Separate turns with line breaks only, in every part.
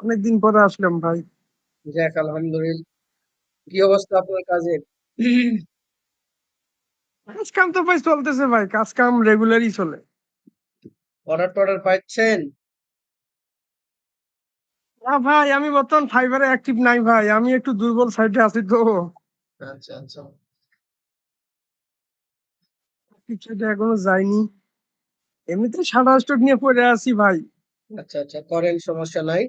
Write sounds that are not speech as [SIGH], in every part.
অনেকদিন পরে আসলাম ভাই।
যাক আলহামদুলিল্লাহ। কি অবস্থা আপনার কাজের?
কাজ কাম তো ভাই চলতেছে ভাই কাজ কাম রেগুলারই চলে।
অর্ডার টর্ডার পাচ্ছেন
না ভাই আমি বর্তমান ফাইবারে অ্যাক্টিভ নাই ভাই আমি একটু দুর্বল সাইডে আছি তো।
আচ্ছা আচ্ছা।
সাইডে এখনও যাইনি। এমনিতে সাদা স্টক নিয়ে পড়ে আছি ভাই।
আচ্ছা আচ্ছা করেন সমস্যা নাই।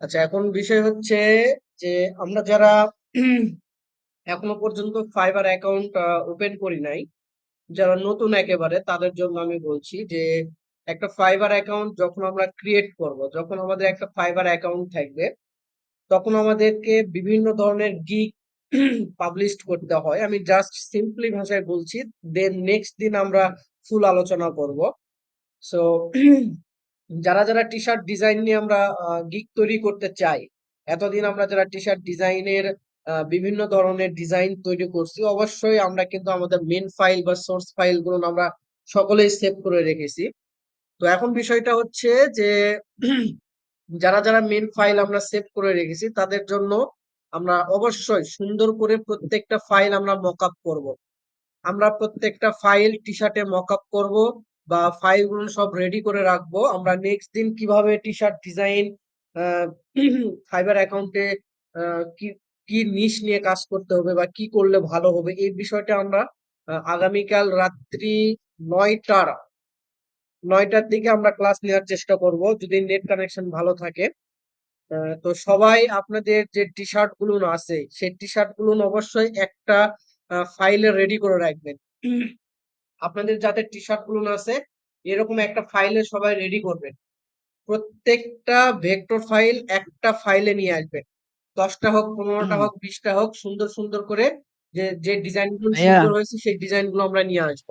আচ্ছা এখন বিষয় হচ্ছে যে আমরা যারা [CLEARS THROAT] এখনও পর্যন্ত ফাইবার অ্যাকাউন্ট ওপেন করি নাই, যারা নতুন একেবারে, তাদের জন্য আমি বলছি যে একটা ফাইবার অ্যাকাউন্ট যখন আমরা ক্রিয়েট করব, যখন আমাদের একটা ফাইবার অ্যাকাউন্ট থাকবে, তখন আমাদেরকে বিভিন্ন ধরনের গিগ পাবলিশ [CLEARS THROAT] করতে হয়। আমি জাস্ট সিম্পলি ভাষায় বলছি দেন নেক্সট দিন আমরা ফুল আলোচনা করব। সো [CLEARS THROAT] যারা যারা টি শার্ট ডিজাইন নিয়ে আমরা গিক তৈরি করতে চাই, এতদিন আমরা যারা টি শার্ট ডিজাইনের বিভিন্ন ধরনের ডিজাইন তৈরি করছি, অবশ্যই আমরা কিন্তু আমাদের মেন ফাইল বা সোর্স ফাইলগুলো আমরা সকলেই সেভ করে রেখেছি। তো এখন বিষয়টা হচ্ছে যে, যারা যারা মেন ফাইল আমরা সেভ করে রেখেছি, তাদের জন্য আমরা অবশ্যই সুন্দর করে প্রত্যেকটা ফাইল আমরা মকআপ করব। আমরা প্রত্যেকটা ফাইল টি শার্টে মকআপ করব। বা ফাইলগুলো সব রেডি করে রাখব। আমরা নেক্সট দিন কীভাবে টি শার্ট ডিজাইন ফাইবার অ্যাকাউন্টে কি কি নিশ নিয়ে কাজ করতে হবে বা কি করলে ভালো হবে, এই বিষয়টা আমরা আগামীকাল রাত্রি নয়টার নয়টার দিকে আমরা ক্লাস নেওয়ার চেষ্টা করব, যদি নেট কানেকশন ভালো থাকে। তো সবাই আপনাদের যে টি শার্টগুলো আছে, সেই টি শার্টগুলো অবশ্যই একটা ফাইলে রেডি করে রাখবেন। আপনাদের যাদের টি শার্টগুলো আছে এরকম একটা ফাইলে সবাই রেডি করবেন প্রত্যেকটা ভেক্টর ফাইল একটা ফাইলে নিয়ে আসবেন দশটা হোক পনেরোটা হোক বিশটা হোক সুন্দর সুন্দর করে যে যে
ডিজাইনগুলো।
সুন্দর হয়েছে সেই ডিজাইনগুলো আমরা নিয়ে আসব।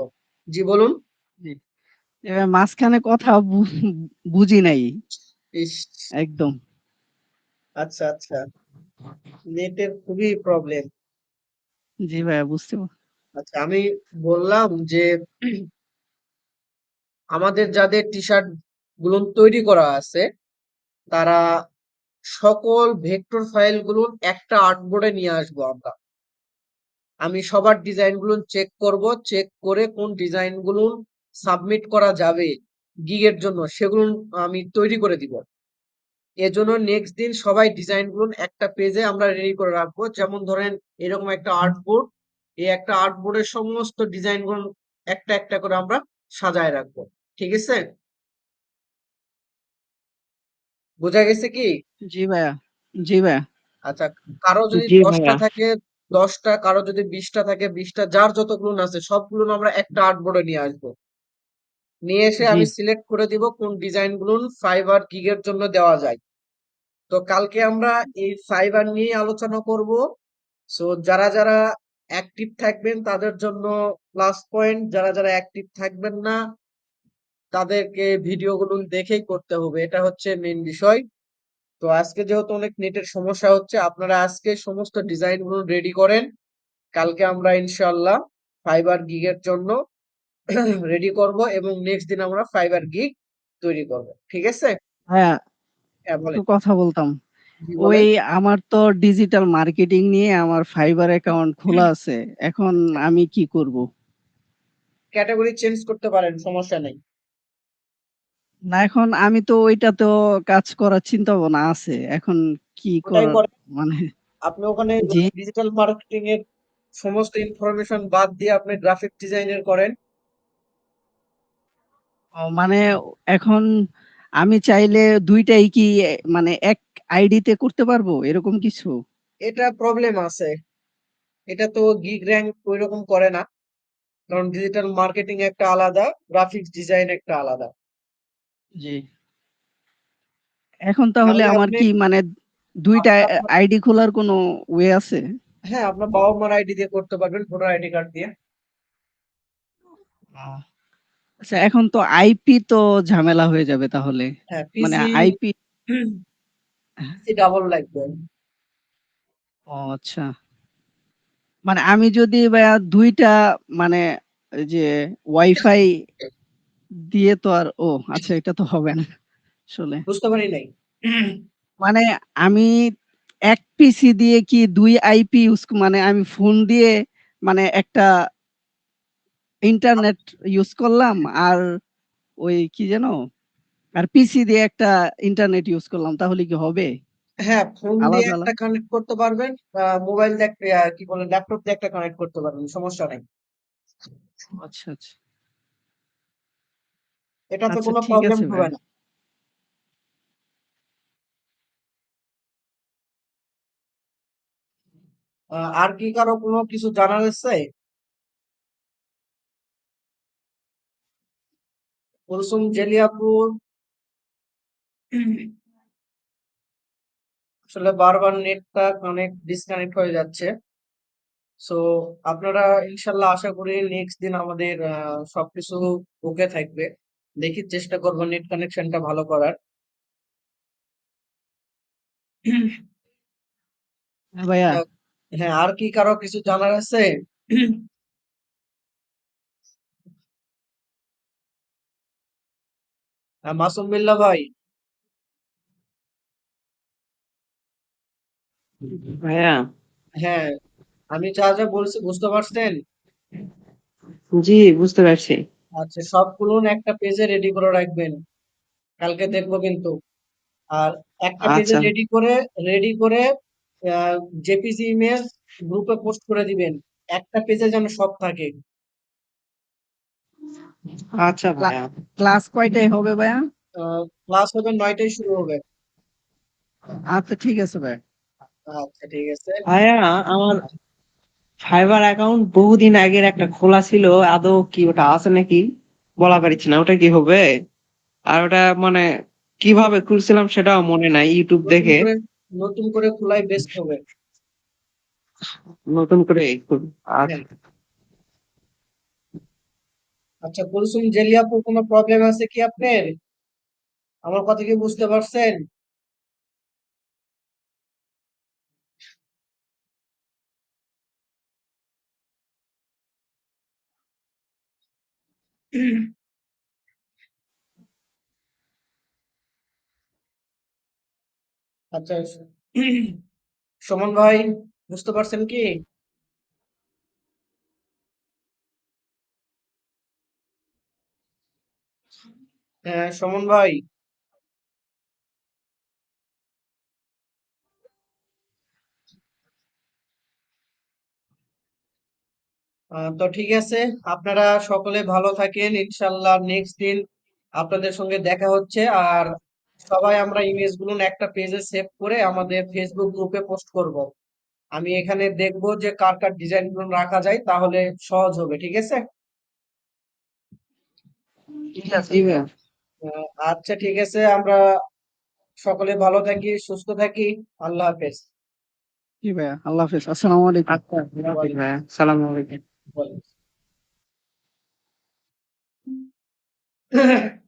জি বলুন।
এবার মাঝখানে কথা বুঝি নাই। একদম।
আচ্ছা আচ্ছা। নেটের খুবই প্রবলেম
জি ভাইয়া বুঝতে পার-
আচ্ছা আমি বললাম যে আমাদের যাদের টি শার্টগুলো তৈরি করা আছে, তারা সকল ভেক্টর ফাইলগুলো একটা আর্টবোর্ডে নিয়ে আসব আমরা। আমি সবার ডিজাইনগুলো চেক করব চেক করে কোন ডিজাইনগুলো সাবমিট করা যাবে গিগের জন্য, সেগুলো আমি তৈরি করে দিব। এজন্য নেক্সট দিন সবাই ডিজাইনগুলো একটা পেজে আমরা রেডি করে রাখব। যেমন ধরেন, এরকম একটা আর্টবোর্ড এই একটা আর্টবোর্ডের সমস্ত ডিজাইনগুলো একটা একটা করে আমরা সাজায় রাখব। ঠিক আছে? বোঝা গেছে কি?
জি ভাইয়া জি ভাইয়া।
আচ্ছা কারও যদি দশটা। থাকে দশটা কারও যদি বিশটা থাকে বিশটা যার যত যতগুলো আছে সবগুলো আমরা একটা আর্টবোর্ডে নিয়ে আসব। নিয়ে এসে। আমি সিলেক্ট করে দিব কোন ডিজাইনগুলো ফাইবার গিগের জন্য দেওয়া যায়। তো কালকে আমরা এই ফাইবার নিয়ে আলোচনা করব। সো যারা যারা অ্যাক্টিভ থাকবেন তাদের জন্য প্লাস পয়েন্ট যারা যারা অ্যাক্টিভ থাকবেন না তাদেরকে ভিডিওগুলো দেখেই করতে হবে এটা হচ্ছে মেন বিষয়। তো আজকে যেহেতু অনেক নেটের সমস্যা হচ্ছে আপনারা আজকে সমস্ত ডিজাইনগুলো রেডি করেন কালকে আমরা ইনশাল্লাহ ফাইবার গিগের জন্য [CLEARS THROAT] রেডি করব এবং নেক্সট দিন আমরা ফাইবার গিগ তৈরি করব ঠিক আছে? হ্যাঁ
একটু কথা বলতাম।
জি
ওই
বলেন
আমার তো ডিজিটাল মার্কেটিং নিয়ে আমার ফাইবার অ্যাকাউন্ট খোলা আছে। এখন আমি কি করব?
ক্যাটাগরি চেঞ্জ করতে পারেন সমস্যা নেই।
না এখন আমি তো ওইটাতেও কাজ করার চিন্তা ভাবনা আছে। এখন কি
ওটাই
করার
করেন
মানে
আপনি ওখানে
জি।
ডিজিটাল মার্কেটিং এর সমস্ত ইনফরমেশন বাদ দিয়ে আপনি গ্রাফিক ডিজাইনের করেন।
ও, মানে এখন আমি চাইলে দুইটাই কি মানে এক আইডিতে করতে পারব? এরকম কিছু?
এটা প্রবলেম আছে। এটা তো গিগ র্যাঙ্ক ওইরকম করে না। কারণ ডিজিটাল মার্কেটিং একটা আলাদা গ্রাফিক্স ডিজাইন একটা আলাদা।
জি। এখন তাহলে আমার কি মানে দুইটা আইডি খোলার কোনো ওয়ে আছে?
হ্যাঁ আপনার বাবা মার আইডি দিয়ে করতে পারবেন ভোটার আইডি কার্ড দিয়ে।
আচ্ছা এখন তো আইপি তো ঝামেলা হয়ে যাবে তাহলে।
হ্যাঁ
মানে
পিসি
আইপি
পিসি ডাবল লাগবে।
ও আচ্ছা। মানে আমি যদি ভাইয়া দুইটা মানে এই যে ওয়াইফাই দিয়ে তো আর ও আচ্ছা এটা তো হবে না আসলে।
বুঝতে পারি নাই।
মানে আমি এক পিসি দিয়ে কি ২ আইপি ইউজ মানে আমি ফোন দিয়ে মানে একটা ইন্টারনেট ইউজ করলাম আর ওই কি যেন আর পিসি দিয়ে একটা ইন্টারনেট ইউজ করলাম তাহলে কি হবে?
হ্যাঁ, ফোন দিয়ে একটা কানেক্ট করতে পারবেন। মোবাইল দিয়ে কি বলে ল্যাপটপ দিয়ে একটা কানেক্ট করতে পারবেন। সমস্যা নাই।
আচ্ছা, আচ্ছা।
এটাতে
আচ্ছা
কোনো প্রবলেম হবে না। আর কি কারও কোনো কিছু জানার আছে? কুলসুম জেলিয়াপুর আসলে বারবার নেটটা অনেক ডিসকানেক্ট হয়ে যাচ্ছে। সো আপনারা ইনশাল্লাহ আশা করি নেক্সট দিন আমাদের সবকিছু ওকে থাকবে। দেখি চেষ্টা করব নেট কানেকশনটা ভালো করার।
ভাইয়া।
হ্যাঁ, আর কি কারও কিছু জানার আছে? মাসুম বিল্লাহ ভাই।
ভাইয়া
হ্যাঁ, আমি যা, যা বলছি বুঝতে পারছেন?
জি বুঝতে পারছি।
আচ্ছা সবগুলো একটা পেজে রেডি করে রাখবেন। কালকে দেখব কিন্তু। আর একটা পেজে
আচ্ছা
রেডি করে রেডি করে জেপিজি ইমেজ গ্রুপে পোস্ট করে দিবেন। একটা পেজে যেন সব থাকে।
আচ্ছা ভাইয়া।
ক্লাস কয়টায় হবে ভাইয়া?
ক্লাস হবে ৯ টায় শুরু হবে।
আচ্ছা ঠিক আছে ভাইয়া।
আচ্ছা ঠিক আছে।
ভাইয়া আমার ফাইবার অ্যাকাউন্ট বহুদিন আগের একটা খোলা ছিল। আদৌ কি ওটা আছে নাকি? বলা পারছি না। ওটা কি হবে? আর ওটা মানে কীভাবে খুলছিলাম সেটাও মনে নাই ইউটিউব
নতুন
দেখে।
করে নতুন করে খোলাই বেস্ট হবে।
নতুন করে আচ্ছা।
আচ্ছা কুলসুম জেলি আপু, কোনো প্রবলেম আছে কি আপনার? আমার কথা কি বুঝতে পারছেন? আচ্ছা সুমন ভাই, বুঝতে পারছেন কি? হ্যাঁ, সুমন ভাই। তো ঠিক আছে। আপনারা সকলে ভালো থাকেন। ইনশাল্লাহ নেক্সট দিন আপনাদের সঙ্গে দেখা হচ্ছে। আর সবাই আমরা ইমেজগুলো একটা পেজে সেভ করে আমাদের ফেসবুক গ্রুপে পোস্ট করব। আমি এখানে দেখব যে কার, কার ডিজাইনগুলো রাখা যায় তাহলে সহজ হবে। ঠিক আছে?
ঠিক আছে
আচ্ছা ঠিক আছে। আমরা সকলে ভালো থাকি, সুস্থ থাকি। আল্লাহ হাফেজ।
জি ভাইয়া। আল্লাহ হাফেজ। আসসালামু আলাইকুম।
আচ্ছা আল্লাহ হাফেজ
ওয়ালাইকুম
ভাইয়া। সালাম আলাইকুম।
ওয়ালাইকুম [LAUGHS]